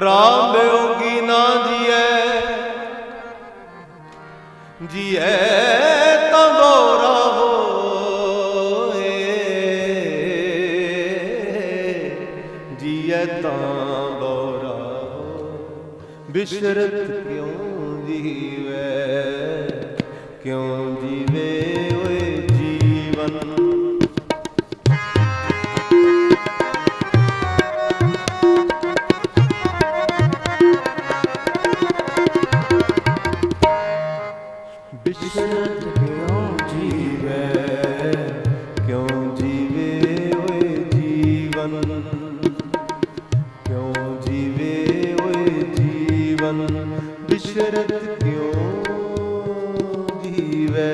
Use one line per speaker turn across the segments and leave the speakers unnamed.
ਰਾਮ ਬਿਯੋਗੀ ਨਾ ਜੀਐ। ਜੀਐ ਤਾਂ ਗੋਰਾ ਹੋਏ। ਜੀਐ ਤਾਂ ਗੋਰਾ ਹੋ ਬਿਸ਼ਰਤ ਕਿਉਂ ਜੀਵੇ? ਬਿਸ਼ਰਤ ਕਿਉਂ ਜੀਵੇ ਕਿਉਂ ਜੀਵੇ ਓਏ ਜੀਵਨ? ਕਿਉਂ ਜੀਵੇ ਓਏ ਜੀਵਨ ਬਿਸ਼ਰਤ ਕਿਉਂ ਜੀਵੇ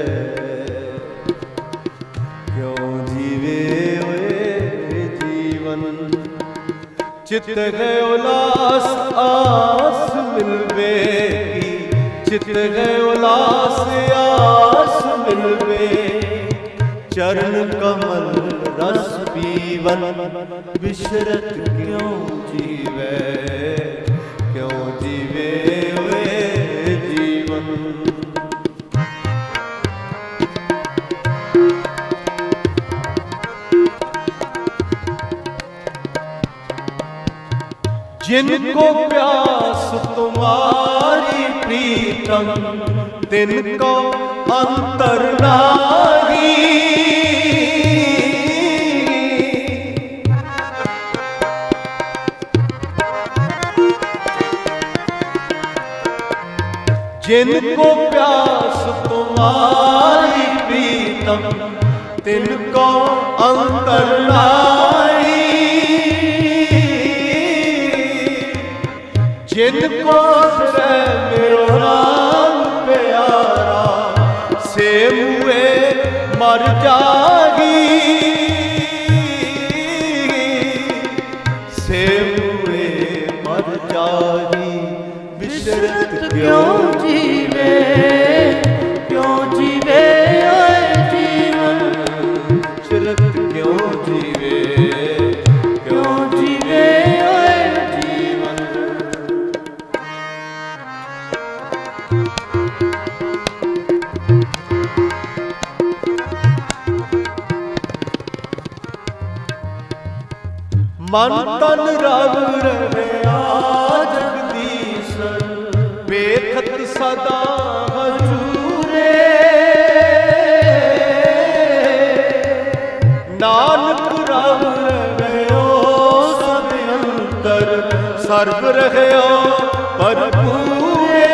ਕਿਉਂ ਜੀਵੇ ਓਏ ਜੀਵਨ ਚਿਤ ਗਏ ਉਲਾਸ ਆਸ ਮਿਲਵੇ ਚਿਤ ਹੈ ਉਲਾਸ ਆਸ ਮਿਲਵੇ ਚਰਨ ਕਮਲ ਰਸ ਪੀਵਨ ਬਿਸ਼ਰਤ ਕਿਉਂ ਜੀਵੇ ਕਿਉਂ ਜੀਵੇ ਓਏ ਜੀਵਨ जिनको प्यास तुम्हारी प्रीतम ਤਿਨ ਕੋ ਅੰਤਰ ਨਾਹੀ। ਜਿਨ ਕੋ ਪਿਆਸ ਤੁਮਾਰੀ ਪੀਤਮ ਤਿਨ ਕੋ ਅੰਤਰ ਨਾਹੀ। ਜਿਨ ਕੋ ਸਰੇ ਮੇਰੋ ਮੂਏ ਮਰ ਜਾਗੀ। ਸੇ ਮੂਏ ਮਰ ਜਾਗੀ।
ਬਿਸ਼ਰਤ ਕਿਉਂ
ਮਨ ਤਨ ਰਵ ਰਵਿਆ ਜਗਦੀਸ਼ਰ, ਵੇਖਤ ਸਦਾ ਹਜੂਰੇ। ਨਾਨਕ ਰਵ ਰਵਿਓ ਸਭ ਅੰਤਰ, ਸਰਬ ਰਹਿਓ ਭਰਪੂਰੇ।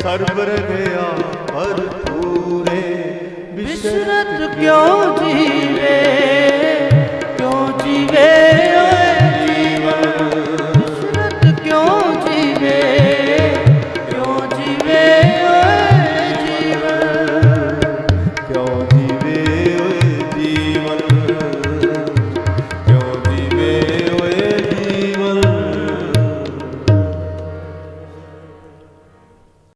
ਸਰਬ ਰਹਿਆ ਭਰਪੂਰੇ।
ਬਿਸ਼ਰਤ ਕਿਉਂ